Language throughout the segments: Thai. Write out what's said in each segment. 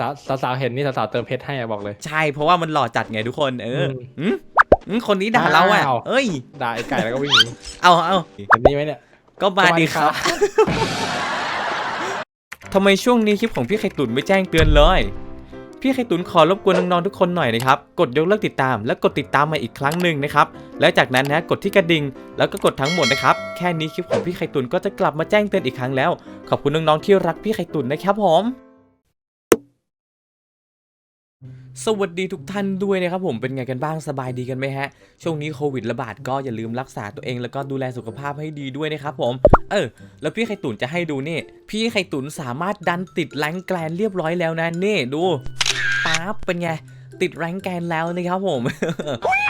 สาวสาวๆเห็นนี่สาวๆเติมเพชรให้อะบอกเลย ใช่ เพราะว่ามันหล่อจัดไงทุกคน เออมอืมอืมคนนี้ด่าเราอะอ้าว เอ้ย ด่าไอ้ไก่แล้วก็วิ่งหนีเอาเอา เห็นนี่ไหมเนี่ย ก็มาดีครับ ทำไมช่วงนี้คลิปของพี่ไข่ตุ๋นไม่แจ้งเตือนเลย พี่ไข่ตุ๋นขอรบกวนน้องๆทุกคนหน่อยนะครับ กดยกเลิกติดตาม และกดติดตามมาอีกครั้งหนึ่งนะครับ แล้วจากนั้นนะกดที่กระดิ่งแล้วก็กดทั้งหมดนะครับ แค่นี้คลิปของพี่ไข่ตุ๋นก็จะกลับมาแจ้งเตือนอีกครั้งแล้ว ขอบคุณน้องๆที่รักพี่ไข่ตุ๋นนะครับผม สวัสดีทุกท่านด้วยนะครับผมเป็นไงกันบ้างสบายดีกันไหมฮะ ช่วงนี้โควิดระบาดก็อย่าลืมรักษาตัวเองแล้วก็ดูแลสุขภาพให้ดีด้วยนะครับผม เออ แล้วพี่ไข่ตุ๋นจะให้ดูนี่ พี่ไข่ตุ๋นสามารถดันติดแรงแกลนเรียบร้อยแล้วนะนี่ดูป๊าบเป็นไงติดแรงแกลนแล้วนะครับผม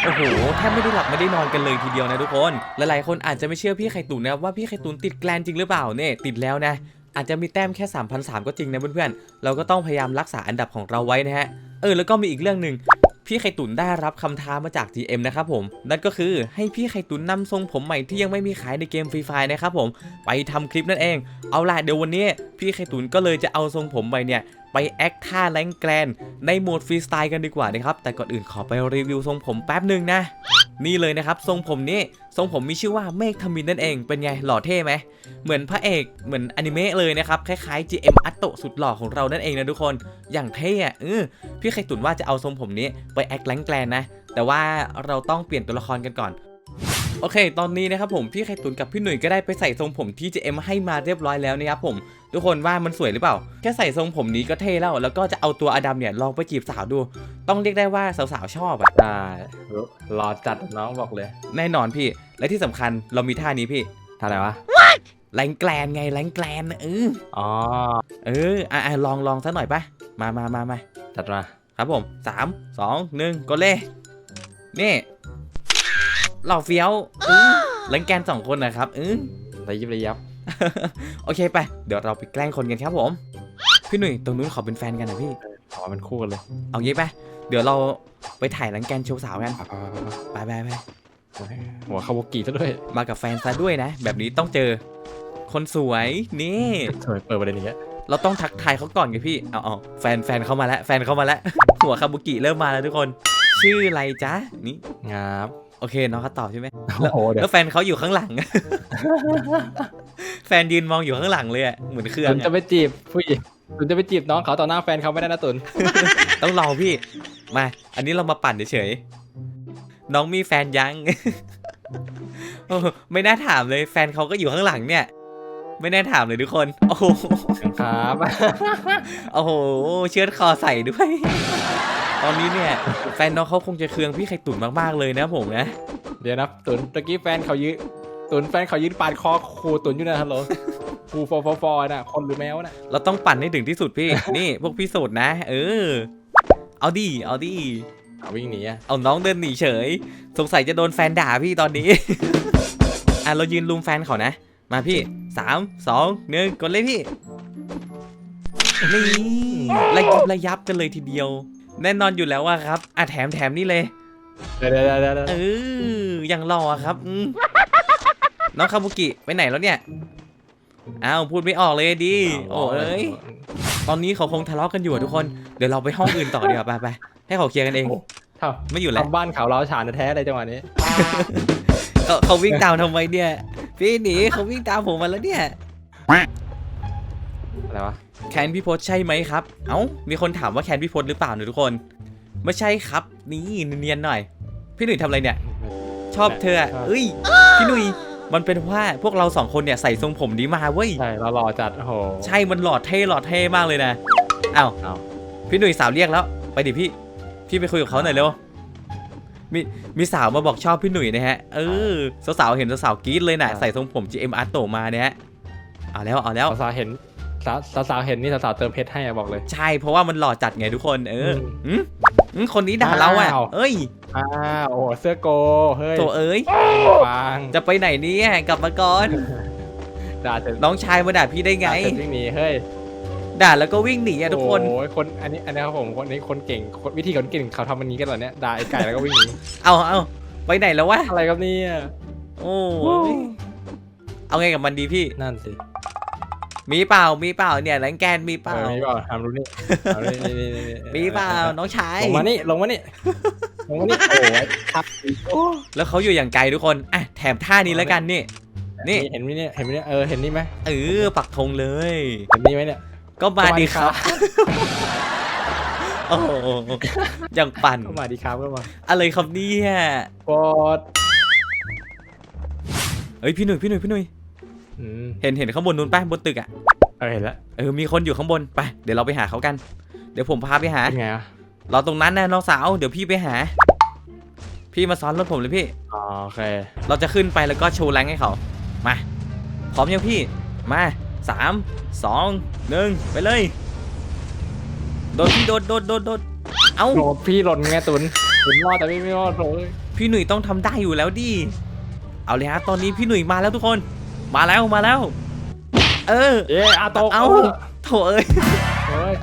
โอ้โห แทบไม่ได้หลับไม่ได้นอนกันเลยทีเดียวนะทุกคน หลายๆ คนอาจจะไม่เชื่อพี่ไข่ตุ๋นนะครับว่าพี่ไข่ตุ๋นติดแกลนจริงหรือเปล่าเนี่ยติดแล้วนะ อาจจะมีแต้มแค่3 0 0ก็จริงนะเพื่อนๆ เราก็ต้องพยายามรักษาอันดับของเราไว้นะฮะ เออแล้วก็มีอีกเรื่องหนึ่งพี่ไข่ตุ๋นได้รับคำท้ามาจาก GM นะครับผม นั่นก็คือให้พี่ไข่ตุ๋นนำทรงผมใหม่ที่ยังไม่มีขายในเกมฟรีไฟนะครับผม ไปทำคลิปนั่นเอง เอาล่ะเดี๋ยววันนี้ พี่ไข่ตุ๋นก็เลยจะเอาทรงผมใหม่เนี่ยไปแอคท่าแรงแกรนในโหมดฟรีสไตล์กันดีกว่านะครับ แต่ก่อนอื่นขอไปรีวิวทรงผมแป๊บหนึ่งนะ นี่เลยนะครับทรงผมนี้ทรงผมมีชื่อว่าเมฆทมินนั่นเองเป็นไงหล่อเท่ไหมเหมือนพระเอกเหมือนอนิเมะเลยนะครับคล้ายๆ GM อัตโตสุดหล่อของเรานั่นเองนะทุกคนอย่างเท่อะเออพี่ไข่ตุ๋นว่าจะเอาทรงผมนี้ไปแอคแรงแกรนนะแต่ว่าเราต้องเปลี่ยนตัวละครกันก่อนโอเค ตอนนี้นะครับผมพี่ไข่ตุ๋นกับพี่หนุ่ยก็ได้ไปใส่ทรงผมที่ GM ให้มาเรียบร้อยแล้วนะครับผม ทุกคนว่ามันสวยหรือเปล่า แค่ใส่ทรงผมนี้ก็เท่แล้ว แล้วก็จะเอาตัวอดัมเนี่ยลองไปจีบสาวดู ต้องเรียกได้ว่าสาวๆชอบอะได้รอจัดน้องบอกเลย แน่นอนพี่ และที่สำคัญเรามีท่านี้พี่ท่าไหนวะแรงแกลนไงแรงแกลนเอออ๋อเอออะอะลองลองสักหน่อยปะมามามามาจัดมาครับผมสามสองหนึ่งกดเลยนี่เหล่าเฟี้ยวอื้อแรงแกนสองคนนะครับอือระยิบระยับโอเคไป เดี๋ยวเราไปแกล้งคนกันครับผม พี่หนุ่ยตรงนู้นขอเป็นแฟนกันนะพี่ขอเป็นคู่กันเลย เอางี้ไป เดี๋ยวเราไปถ่ายแรงแกนโชว์สาวกันไปไปไปไปไปไปไปหัวคาบุกิซะด้วย มากับแฟนซะด้วยนะ แบบนี้ต้องเจอ คนสวยนี่ทำไมเปิดประเด็นอย่างเงี้ยเราต้องทักทายเขาก่อนไงพี่เอาเอาแฟนแฟนเข้ามาแล้วแฟนเข้ามาแล้วหัวคาบุกิเริ่มมาแล้วทุกคน ชื่ออะไรจ๊ะนี่งาบโอเคน้องเขาตอบใช่ไหมโอ้โหเดี๋ยแล้ววแฟนเขาอยู่ข้างหลัง แฟนยืนมองอยู่ข้างหลังเลยอะเหมือนเครื่อตุงนอะจะไปจีบผู้หญิงตุนจะไปจีบน้องเขาต่อหน้าแฟนเขาไม่ได้นะตุนต้องรอพี่ มา อันนี้เรามาปั่นเฉยๆน้องมีแฟนยัง โอ้ไม่น่าถามเลย แฟนเขาก็อยู่ข้างหลังเนี่ย ไม่น่าถามเลยทุกคน โอ้โห ครับ โอ้โห เชือดคอใส่ด้วย ตอนนี้เนี่ย แฟนน้องเขาคงจะเคืองพี่ไข่ตุ๋นมากๆเลยนะผมนะ เดี๋ยวนะตุนตะกี้แฟนเขายืน ตุนแฟนเขายืนปาดคอครูตุนอยู่นะฮัลโหลครูฟอฟอฟอน่ะ คนหรือแมวน่ะ เราต้องปั่นให้ถึงที่สุดพี่ นี่พวกพี่โสดนะ เออ เอาดิ เอาดิ เอาวิ่งหนีอะเอาน้องเดินหนีเฉย สงสัยจะโดนแฟนด่าพี่ตอนนี้ อะเรายืนลุมแฟนเขานะ มาพี่สามสองหนึ่งกดเลยพี่ นี่ระยิบระยับกันเลยทีเดียว แน่นอนอยู่แล้วว่าครับ อะแถมแถมนี่เลย เดี๋ยวเดี๋ยวเดี๋ยวเดี๋ยวเออยังรอครับอืม น้องคาบุกิไปไหนแล้วเนี่ยอ้าวพูดไม่ออกเลยดิโอ้เอ้ยตอนนี้เขาคงทะเลาะกันอยู่อะทุกคน เดี๋ยวเราไปห้องอื่นต่อดีกว่าไปไปให้เขาเคลียร์กันเองเท่าไม่อยู่แล้วทำบ้านเขาเราฉานแท้ๆเลยจังหวะนี้เขาเขาวิ่งตามทำไมเนี่ย พี่หนีเขาวิ่งตามผมมาแล้วเนี่ยอะไรวะแคนพี่พศใช่ไหมครับ เอ้ามีคนถามว่าแคนพี่พศหรือเปล่าเนี่ยทุกคน ไม่ใช่ครับ นี่เนียนๆหน่อย พี่หนุ่ยทำอะไรเนี่ย ชอบเธออะเอ้ยพี่หนุ่ย มันเป็นว่าพวกเราสองคนเนี่ยใส่ทรงผมนี้มาเว้ย ใช่เราหล่อจัดโอ้โหใช่มันหล่อเท่หล่อเท่มากเลยนะเอ้าเอ้าพี่หนุ่ยสาวเรียกแล้ว ไปดิพี่ พี่ไปคุยกับเขาหน่อยเร็ว มีมีสาวมาบอกชอบพี่หนุ่ยนะฮะ เออสาวๆเห็นสาวๆกรี๊ดเลยนะใส่ทรงผม GM Art โตมาเนี่ยฮะเอาแล้วเอาแล้ว สาวๆเห็นสาวสาวๆเห็นนี่สาวๆเติมเพชรให้อะบอกเลย ใช่เพราะว่ามันหล่อจัดไงทุกคน เอออือืมอืมคนนี้ด่าเราอะ อ้าว เอ้ย อ้าวโอ้โหเสื้อโกเฮ้ยโถเอ้ย ฟังจะไปไหนเนี่ยกลับมาก่อน ด่าเสร็จน้องชายมาด่าพี่ได้ไง ด่าเสร็จวิ่งหนีเฮ้ยด่าแล้วก็วิ่งหนีอะทุกคน โอ้ยคนอันนี้อันนี้ครับผมคนนี้คนเก่งคนวิธีคนเก่งเขาทำอันนี้กันเหรอเนี่ยด่าไอ้ไก่แล้วก็วิ่งหนีเอาเอาไปไหนแล้ววะ อะไรครับเนี่ยโอ้ยเอาไงกับมันดีพี่ นั่นสิมีเปล่า มีเปล่าเนี่ยแรงแกนมีเปเอล่าอมีเปล่าทำรู้นี่เอานี่นี่นี่นี่มีเปล่าน้องชายลงมานี่ลงมานี่ ลงมานี่โอ้ยครับโอ้แล้วเขาอยู่อย่างไกลทุกคนอะแถมท่านี้แล้วกันนี่ นี่ เห็นไหมเนี่ยเห็นไหมเนี่ยเออเห็นนี่ไหมเออปักธงเลย เห็นนี่ไหมเนี่ย ก็มาดีครับโอ้โหอย่างปั่นก็มาดีครับก็มาอะไรครับเนี่ยกดเฮ้ยพี่หนุ่ยพี่หนุ่ยพี่หนุ่ยอืมเห็นเห็นข้างบนนู้นป่ะบนตึกอะเออเห็นแล้วเออมีคนอยู่ข้างบนไปเดี๋ยวเราไปหาเขากัน เดี๋ยวผมพาไปหาเป็นไงอะ รอตรงนั้นนะน้องสาว เดี๋ยวพี่ไปหา พี่มาซ้อนรถผมเลยพี่ อ๋อโอเค เราจะขึ้นไปแล้วก็โชว์แรงให้เขา มา พร้อมยังพี่ มาสามสองหนึ่งไปเลย โดดพี่โดดโดดโดดโดดเอ้า โหพี่หล่นไงตุนตุนรอดแต่พี่ไม่รอดเลยพี่หนุ่ยต้องทำได้อยู่แล้วดิ เอาเลยฮะตอนนี้พี่หนุ่ยมาแล้วทุกคน มาแล้วมาแล้ว เออ เอ๊ะอาโตกเอ้าโถเอ้ย เฮ้ย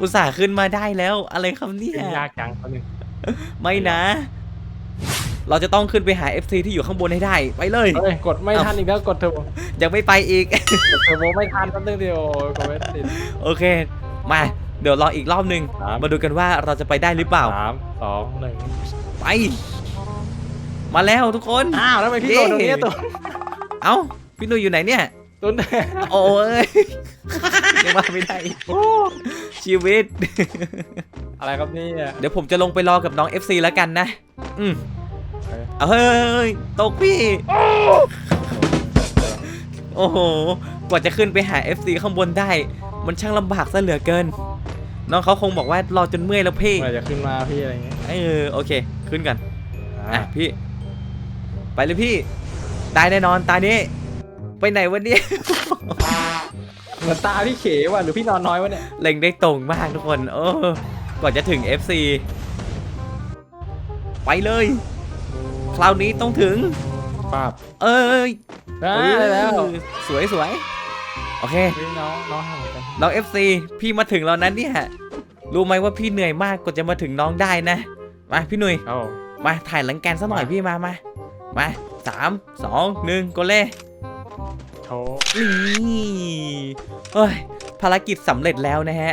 อุตส่าห์ขึ้นมาได้แล้ว อะไรครับเนี่ยขึ้นยากจังคนนึงไม่นะ เราจะต้องขึ้นไปหา FC ที่อยู่ข้างบนให้ได้ ไปเลยเฮ้ยกดไม่ทันอีกแล้วกดเทอร์โบยังไม่ไปอีก กดเทอร์โบไม่ทันแป๊บนึงเดียวกดไม่ติด โอเค มา เดี๋ยวรออีกรอบหนึ่งครับ มาดูกันว่าเราจะไปได้หรือเปล่า สามสองหนึ่งไป มาแล้วทุกคน อ้าวแล้วทำไมพี่โดนตรงนี้ตุนเอ้า พี่หนุ่ยอยู่ไหนเนี่ย ตุนโอ้ยยังมาไม่ได้อีกชีวิต อะไรครับเนี่ยเดี๋ยวผมจะลงไปรอกับน้อง FC แล้วกันนะ อืมเอ้ยเอาเฮ้ย ตกพี่ โอ้โห กว่าจะขึ้นไปหา FC ข้างบนได้ มันช่างลำบากซะเหลือเกิน น้องเขาคงบอกว่ารอจนเมื่อยแล้วพี่เมื่อไหร่จะขึ้นมาพี่อะไรเงี้ย เออโอเค ขึ้นกัน อะอะพี่ ไปเลยพี่ ตายแน่นอนตายนี้ ไปไหนวันนี้ เหมือนตาพี่เขว่ะหรือพี่นอนน้อยวะเนี่ยเล็งได้ตรงมากทุกคน โอ้ก่อนจะถึง FC ไปเลย คราวนี้ต้องถึง ป้าบเอ้ยได้แล้วเออสวยสวยโอเคพี่น้องน้องทำเหมือนกันน้อง FC พี่มาถึงแล้วนั้นเนี่ย รู้ไหมว่าพี่เหนื่อยมากกว่าจะมาถึงน้องได้นะ มาพี่หนุ่ย เอ้ามาถ่ายหลังแกนสักหน่อยมา พี่มามามาสามสองหนึ่งกดเลยโถ นี่เฮ้ย ภารกิจสำเร็จแล้วนะฮะ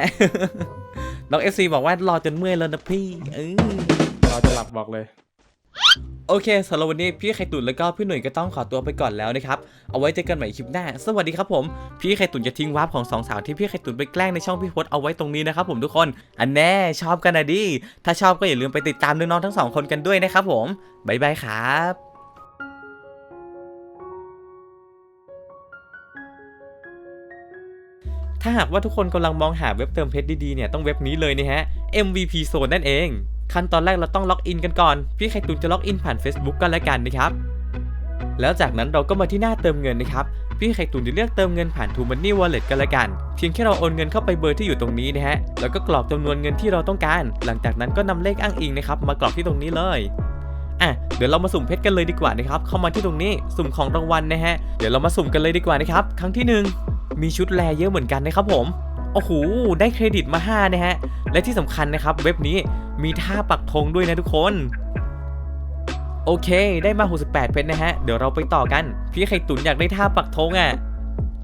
น้อง FC บอกว่ารอจนเมื่อยแล้วนะพี่เออเราจะหลับบอกเลย โอเคสำหรับวันนี้พี่ไข่ตุ๋นแล้วก็พี่หนุ่ยก็ต้องขอตัวไปก่อนแล้วนะครับ เอาไว้เจอกันใหม่คลิปหน้า สวัสดีครับผม พี่ไข่ตุ๋นจะทิ้งวาร์ปของสองสาวที่พี่ไข่ตุ๋นไปแกล้งในช่องพี่พศเอาไว้ตรงนี้นะครับผมทุกคน อันแน่ชอบกันนะดิ ถ้าชอบก็อย่าลืมไปติดตามน้องๆทั้งสองคนกันด้วยนะครับผม บ๊ายบายครับ ถ้าหากว่าทุกคนกำลังมองหาเว็บเติมเพชรดีๆเนี่ยต้องเว็บนี้เลยนะฮะ MVP Zone นั่นเอง ขั้นตอนแรกเราต้องล็อกอินกันก่อน พี่ไข่ตุนจะล็อกอินผ่าน Facebook กันแล้วกันนะครับ แล้วจากนั้นเราก็มาที่หน้าเติมเงินนะครับ พี่ไข่ตุนจะเลือกเติมเงินผ่าน t ูมันนี่วอลเล็ตกันละกัน เพียงแค่เราโอนเงินเข้าไปเบอร์ที่อยู่ตรงนี้นะฮะ แล้วก็กรอกจำนวนเงินที่เราต้องการ หลังจากนั้นก็นำเลขอ้างอิงนะครับมากรอกที่ตรงนี้เลยอะเดี๋ยวเรามาสุ่มเพชรกันเลยดีกว่านะครับ เข้ามาที่ตรงนี้ สุ่มของรางวัลนะฮะ เดี๋ยวเรามาสุ่มกันเลยดีกว่านะครับ ครั้งที่หนึ่ง มีชุดแลเยอะเหมือนกันนะครับผมโอ้โหได้เครดิตมา5นะฮะและที่สำคัญนะครับ เว็บนี้มีท่าปักธงด้วยนะทุกคนโอเค ได้มา 68 เพชรนะฮะ เดี๋ยวเราไปต่อกัน พี่ไข่ตุ๋นอยากได้ท่าปักธงอะ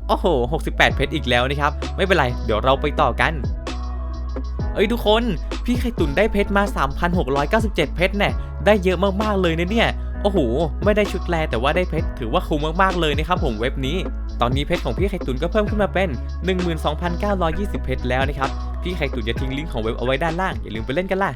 โอ้โห 68 เพชรอีกแล้วนะครับ ไม่เป็นไร เดี๋ยวเราไปต่อกัน เอ้ยทุกคน พี่ไข่ตุ๋นได้เพชรมา 3,697 เพชรเนี่ยได้เยอะมากๆเลยนะเนี่ย โอ้โห ไม่ได้ชุดแลแต่ว่าได้เพชรถือว่าคุ้มมากๆเลยนะครับผมเว็บนี้ ตอนนี้เพชรของพี่ไข่ตุ๋นก็เพิ่มขึ้นมาเป็น 12,920 เพชรแล้วนะครับ พี่ไข่ตุ๋นจะทิ้งลิงก์ของเว็บเอาไว้ด้านล่างอย่าลืมไปเล่นกันล่ะ